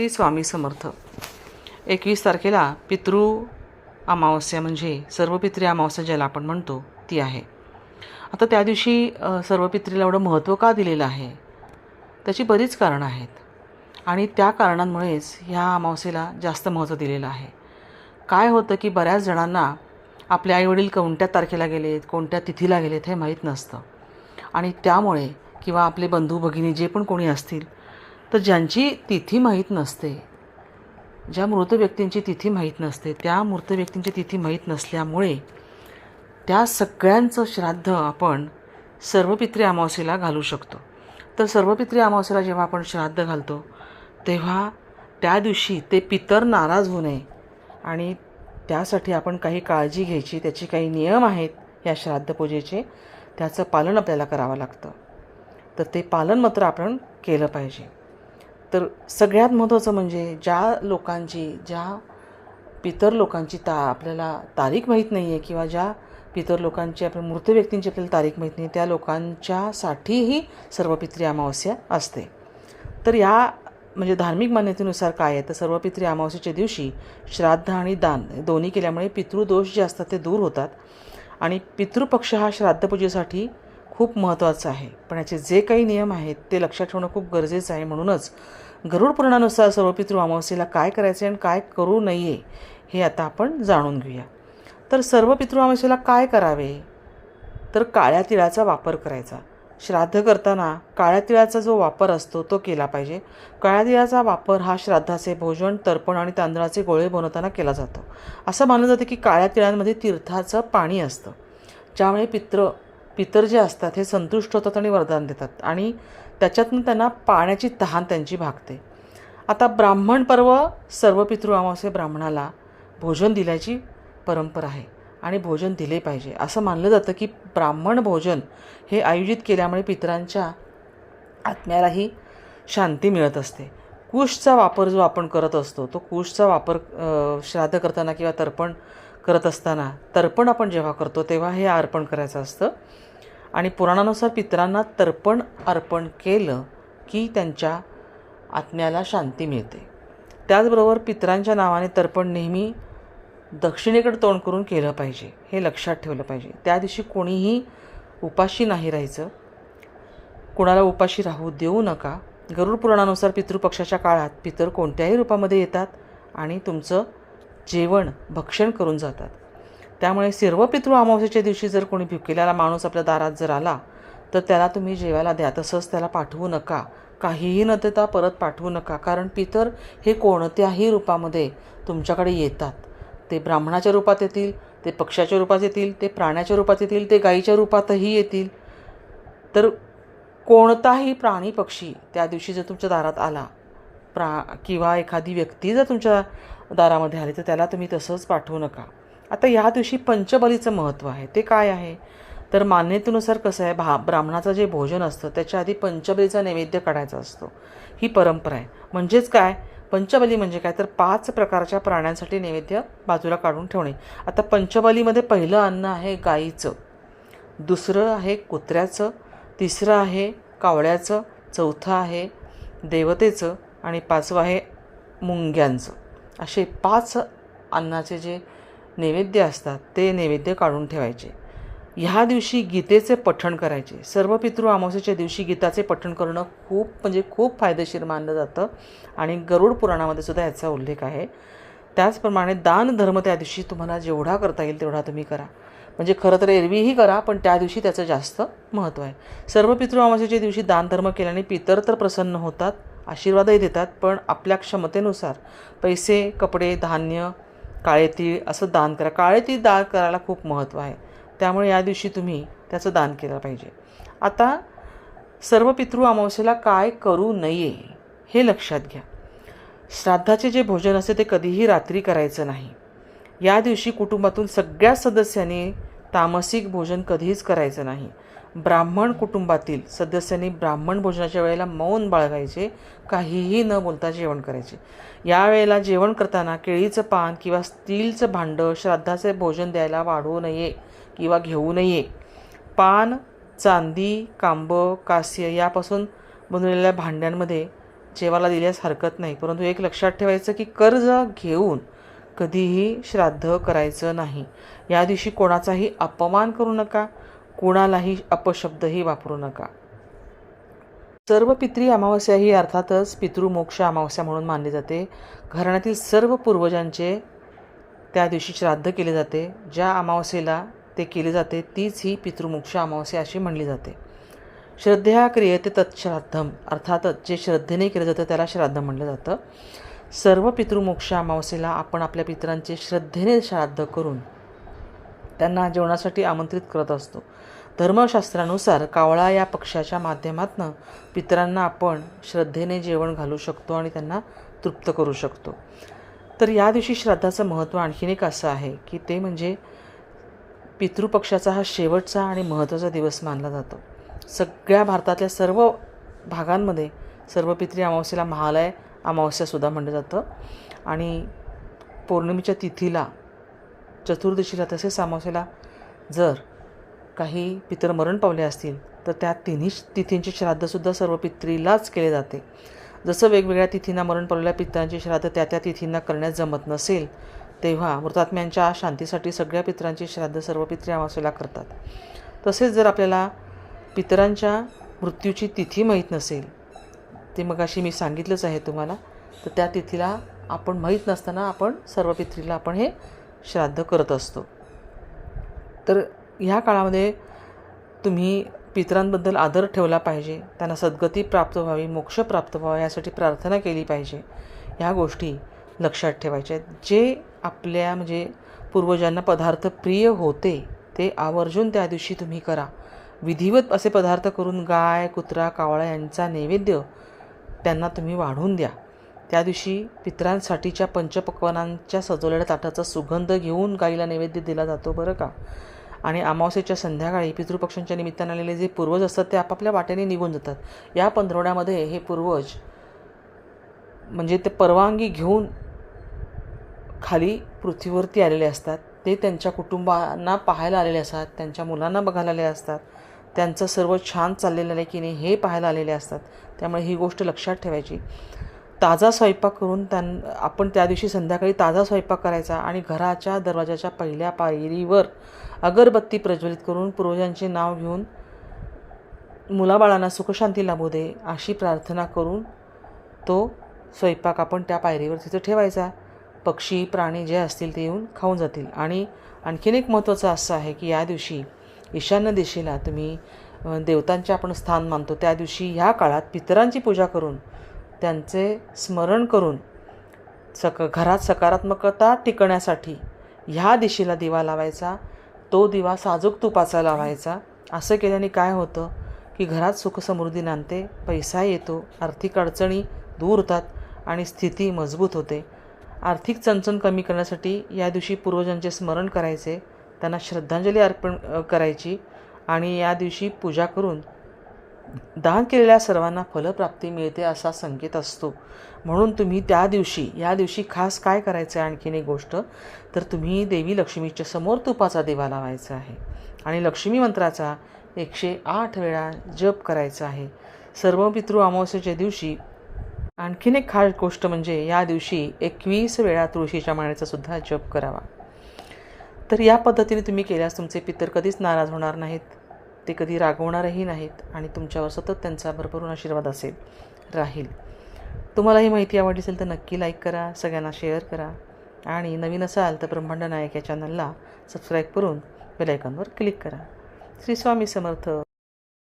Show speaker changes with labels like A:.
A: श्री स्वामी समर्थ. एकवीस तारखेला पितृ अमावस्या म्हणजे सर्वपित्री अमावस्या ज्याला आपण म्हणतो ती आहे. आता त्या दिवशी सर्व सर्वपित्रीला एवढं महत्त्व का दिलेलं आहे? त्याची बरीच कारणं आहेत. आणि त्या कारणांमुळेच ह्या अमावस्येला जास्त महत्त्व दिलेलं आहे. काय होतं की बऱ्याच जणांना आपले आईवडील कोणत्या तारखेला गेलेत कोणत्या तिथीला गेलेत हे माहीत नसतं. आणि त्यामुळे किंवा आपले बंधू भगिनी जे पण कोणी असतील तर ज्यांची तिथी माहीत नसते ज्या मृत व्यक्तींची तिथी माहीत नसते त्या मृत व्यक्तींची तिथी माहीत नसल्यामुळे त्या सगळ्यांचं श्राद्ध आपण सर्वपित्री अमावस्येला घालू शकतो. तर सर्वपित्री अमावस्येला जेव्हा आपण श्राद्ध घालतो तेव्हा त्या दिवशी ते पितर नाराज होऊ नये आणि त्यासाठी आपण काही काळजी घ्यायची त्याचे काही नियम आहेत या श्राद्धपूजेचे त्याचं पालन आपल्याला करावं लागतं. तर ते पालन मात्र आपण केलं पाहिजे. तर सगळ्यात महत्त्वाचं म्हणजे ज्या लोकांची ज्या पितर लोकांची ता आपल्याला तारीख माहीत नाही आहे किंवा ज्या पितर लोकांची आपल्या मृत व्यक्तींची आपल्याला तारीख माहीत नाही त्या लोकांच्यासाठीही सर्व पित्री अमावस्या असते. तर या म्हणजे धार्मिक मान्यतेनुसार काय आहे? तर सर्वपित्री अमावस्येच्या दिवशी श्राद्ध आणि दान हे दोन्ही केल्यामुळे पितृदोष जे असतात ते दूर होतात आणि पितृपक्ष हा श्राद्धपूजेसाठी खूप महत्त्वाचं आहे. पण याचे जे काही नियम आहेत ते लक्षात ठेवणं खूप गरजेचं आहे. म्हणूनच गरुड पुराणानुसार सर्वपितृ अमावस्येला काय करायचे आणि काय करू नये हे आता आपण जाणून घेऊया. तर सर्व पितृ अमावस्येला काय करावे? तर काळ्या तिळाचा वापर करायचा. श्राद्ध करताना काळ्या तिळाचा जो वापर असतो तो केला पाहिजे. काळ्या तिळाचा वापर हा श्राद्धाचे भोजन तर्पण आणि तांदळाचे गोळे बनवताना केला जातो. असं मानलं जातं की काळ्या तिळांमध्ये तीर्थाचं पाणी असतं. ज्यामुळे पित्र पितर जे असतात हे संतुष्ट होतात आणि वरदान देतात. आणि त्याच्यातून त्यांना पाण्याची तहान त्यांची भागते. आता ब्राह्मण पर्व सर्व पितृ अमावस्ये ब्राह्मणाला भोजन दिल्याची परंपरा आहे आणि भोजन दिले पाहिजे. असं मानलं जातं की ब्राह्मण भोजन हे आयोजित केल्यामुळे पितरांच्या आत्म्यालाही शांती मिळत असते. कुशचा वापर जो आपण करत असतो तो कुशचा वापर श्राद्ध करताना किंवा तर्पण करत असताना तर्पण आपण जेव्हा करतो तेव्हा हे अर्पण करायचं असतं. आणि पुराणानुसार पितरांना तर्पण अर्पण केलं की त्यांच्या आत्म्याला शांती मिळते. त्याचबरोबर पितरांच्या नावाने तर्पण नेहमी दक्षिणेकडे तोंड करून केलं पाहिजे हे लक्षात ठेवलं पाहिजे. त्या दिवशी कोणीही उपाशी नाही राहायचं. कुणाला उपाशी राहू देऊ नका. गरुड पुराणानुसार पितृपक्षाच्या काळात पितर कोणत्याही रूपामध्ये येतात आणि तुमचं जेवण भक्षण करून जातात. त्यामुळे सर्व पितृ अमावस्येच्या दिवशी जर कोणी भुकेलेला माणूस आपल्या दारात जर आला तर त्याला तुम्ही जेवायला द्या. तसंच त्याला पाठवू नका. काहीही न देता परत पाठवू नका. कारण पितर हे कोणत्याही रूपामध्ये तुमच्याकडे येतात. ते ब्राह्मणाच्या रूपात येतील ते पक्षाच्या रूपात येतील ते प्राण्याच्या रूपात येतील ते गाईच्या रूपातही येतील. तर कोणताही प्राणी पक्षी त्या दिवशी जर तुमच्या दारात आला प्रा किंवा एखादी व्यक्ती जर तुमच्या दारामध्ये आली तर त्याला तुम्ही तसंच पाठवू नका. आता या दिवशी पंचबलीचं महत्त्व आहे. ते काय आहे? तर मान्यतेनुसार कसं आहे? भा ब्राह्मणाचं जे भोजन असतं त्याच्या आधी पंचबलीचा नैवेद्य काढायचा असतो. ही परंपरा आहे. म्हणजेच काय? पंचबली म्हणजे काय? तर पाच प्रकारच्या प्राण्यांसाठी नैवेद्य बाजूला काढून ठेवणे. आता पंचबलीमध्ये पहिलं अन्न आहे गाईचं. दुसरं आहे कुत्र्याचं. तिसरं आहे कावळ्याचं. चौथं आहे देवतेचं. आणि पाचवं आहे मुंग्यांचं. असे पाच अन्नाचे जे नैवेद्य असतात ते नैवेद्य काढून ठेवायचे. ह्या दिवशी गीतेचे पठण करायचे. सर्व पितृ अमावस्येच्या दिवशी गीताचे पठण करणं खूप म्हणजे खूप फायदेशीर मानलं जातं आणि गरुड पुराणामध्ये सुद्धा याचा उल्लेख आहे. त्याचप्रमाणे दान धर्म त्या दिवशी तुम्हाला जेवढा करता येईल तेवढा तुम्ही करा. म्हणजे खरं तर एरवीही करा पण त्या दिवशी त्याचं जास्त महत्त्व आहे. सर्व पितृ अमावस्येच्या दिवशी दानधर्म केल्याने पितर तर प्रसन्न होतात आशीर्वादही देतात पण आपल्या क्षमतेनुसार पैसे कपडे धान्य काळे तीळ असं दान करा. काळे तीळ दान करायला खूप महत्त्व आहे. त्यामुळे या दिवशी तुम्ही त्याचं दान केलं पाहिजे. आता सर्व पितृ अमावस्येला काय करू नये हे लक्षात घ्या. श्राद्धाचे जे भोजन असते ते कधीही रात्री करायचं नाही. या दिवशी कुटुंबातून सगळ्या सदस्यांनी तामसिक भोजन कधीच करायचं नाही. ब्राह्मण कुटुंबातील सदस्यांनी ब्राह्मण भोजनाच्या वेळेला मौन बाळगायचे काहीही न बोलता जेवण करायचे. या वेळेला जेवण करताना केळीचं पान किंवा स्टीलचं भांडं श्राद्धाचे भोजन द्यायला वाढवू नये किंवा घेऊ नये. पान चांदी कांब कास्य यापासून बनवलेल्या भांड्यांमध्ये जेवायला दिल्यास हरकत नाही. परंतु एक लक्षात ठेवायचं की कर्ज घेऊन कधीही श्राद्ध करायचं नाही. या दिवशी कोणाचाही अपमान करू नका. कोणालाही अपशब्दही वापरू नका. सर्व पितृ अमावस्या ही अर्थातच पितृमोक्ष अमावस्या म्हणून मानली जाते. घराण्यातील सर्व पूर्वजांचे त्या दिवशी श्राद्ध केले जाते. ज्या अमावस्येला ते केले जाते तीच ही पितृमोक्ष अमावस्या अशी म्हणली जाते. श्रद्धेया क्रियते तत्श्राद्धम अर्थातच जे श्रद्धेने केलं जातं त्याला श्राद्ध म्हणलं जातं. सर्व पितृमोक्ष अमावस्येला आपण आपल्या पितरांचे श्रद्धेने श्राद्ध करून त्यांना जेवणासाठी आमंत्रित करत असतो. धर्मशास्त्रानुसार कावळा या पक्षाच्या माध्यमातून पितरांना आपण श्रद्धेने जेवण घालू शकतो आणि त्यांना तृप्त करू शकतो. तर या दिवशी श्राद्धाचं महत्त्व आणखीन एक असं आहे की ते म्हणजे पितृपक्षाचा हा शेवटचा आणि महत्त्वाचा दिवस मानला जातो. सगळ्या भारतातल्या सर्व भागांमध्ये सर्व पितरी अमावस्येला महालय अमावस्यासुद्धा म्हणलं जातं. आणि पौर्णिमेच्या तिथीला चतुर्दशीला तसेच अमावस्येला जर काही पितर मरण पावले असतील तर त्या तिन्ही तिथींचे श्राद्धसुद्धा सर्व पित्रीलाच केले जाते. जसं वेगवेगळ्या तिथींना मरण पावलेल्या पित्रांचे श्राद्ध त्या त्या तिथींना करण्यास जमत नसेल तेव्हा मृतात्म्यांच्या शांतीसाठी सगळ्या पितरांचे श्राद्ध सर्व पित्री अमावस्येला करतात. तसेच जर आपल्याला पितरांच्या मृत्यूची तिथी माहीत नसेल ते मग अशी मी सांगितलंच आहे तुम्हाला तर त्या तिथीला आपण माहीत नसताना आपण सर्व पित्रीला आपण हे श्राद्ध करत असतो. तर ह्या काळामध्ये तुम्ही पितरांबद्दल आदर ठेवला पाहिजे. त्यांना सद्गती प्राप्त व्हावी मोक्ष प्राप्त व्हावा यासाठी प्रार्थना केली पाहिजे. ह्या गोष्टी लक्षात ठेवायच्या आहेत. जे आपल्या म्हणजे पूर्वजांना पदार्थ प्रिय होते ते आवर्जून त्या दिवशी तुम्ही करा. विधिवत असे पदार्थ करून गाय कुत्रा कावळा यांचा नैवेद्य त्यांना तुम्ही वाढवून द्या. त्या दिवशी पितरांसाठीच्या पंचपक्वानांच्या सजवलेल्या ताटाचा सुगंध घेऊन गाईला नैवेद्य दिला जातो बरं का? आणि अमावस्येच्या संध्याकाळी पितृपक्षांच्या निमित्तानं आलेले जे पूर्वज असतात ते आपापल्या वाटेने निघून जातात. या पंधरवड्यामध्ये हे पूर्वज म्हणजे ते परवानगी घेऊन खाली पृथ्वीवरती आलेले असतात. ते त्यांच्या कुटुंबांना पाहायला आलेले असतात त्यांच्या मुलांना बघायला आले असतात. त्यांचं सर्व छान चाललेलं आहे की नाही हे पाहायला आलेले असतात. त्यामुळे ही गोष्ट लक्षात ठेवायची. ताजा स्वयंपाक करून त्यां आपण त्या दिवशी संध्याकाळी ताजा स्वयंपाक करायचा आणि घराच्या दरवाजाच्या पहिल्या पायरीवर अगरबत्ती प्रज्वलित करून पूर्वजांचे नाव घेऊन मुलाबाळांना सुखशांती लाभू दे अशी प्रार्थना करून तो स्वयंपाक आपण त्या पायरीवर तिथं ठेवायचा. पक्षी प्राणी जे असतील ते येऊन खाऊन जातील. आणि आणखीन एक महत्त्वाचं असं आहे की या दिवशी ईशान्य दिशेला तुम्ही देवतांचे आपण स्थान मानतो. त्या दिवशी ह्या काळात पितरांची पूजा करून त्यांचे स्मरण करून सक घरात सकारात्मकता टिकण्यासाठी ह्या दिशेला दिवा लावायचा तो दिवा साजूक तुपाचा लावायचा. असं केल्याने काय होतं की घरात सुखसमृद्धी नांदते पैसा येतो आर्थिक अडचणी दूर होतात आणि स्थिती मजबूत होते. आर्थिक चणचण कमी करण्यासाठी या दिवशी पूर्वजांचे स्मरण करायचे त्यांना श्रद्धांजली अर्पण करायची आणि या दिवशी पूजा करून दान केलेल्या सर्वांना फलप्राप्ती मिळते असा संकेत असतो. म्हणून तुम्ही त्या दिवशी या दिवशी खास काय करायचं आहे आणखीन एक गोष्ट? तर तुम्ही देवी लक्ष्मीच्या समोर तुपाचा देवा लावायचा आहे. आणि लक्ष्मी मंत्राचा एकशे आठ वेळा जप करायचा आहे. सर्व पितृ अमावस्येच्या दिवशी आणखीन एक खास गोष्ट म्हणजे या दिवशी एकवीस वेळा तुळशीच्या माळेचा सुद्धा जप करावा. तर या पद्धतीने तुम्ही केल्यास तुमचे पितर कधीच नाराज होणार नाहीत. ते कधी रागवणारही नाहीत आणि तुमच्यावर सतत त्यांचा भरभरून आशीर्वाद असेल. राहील. तुम्हाला ही माहिती आवडली असेल तर नक्की लाईक करा सगळ्यांना शेअर करा आणि नवीन असाल तर ब्रह्मांड नायक या चॅनलला सबस्क्राईब करून बेलायकॉनवर क्लिक करा. श्री स्वामी समर्थ.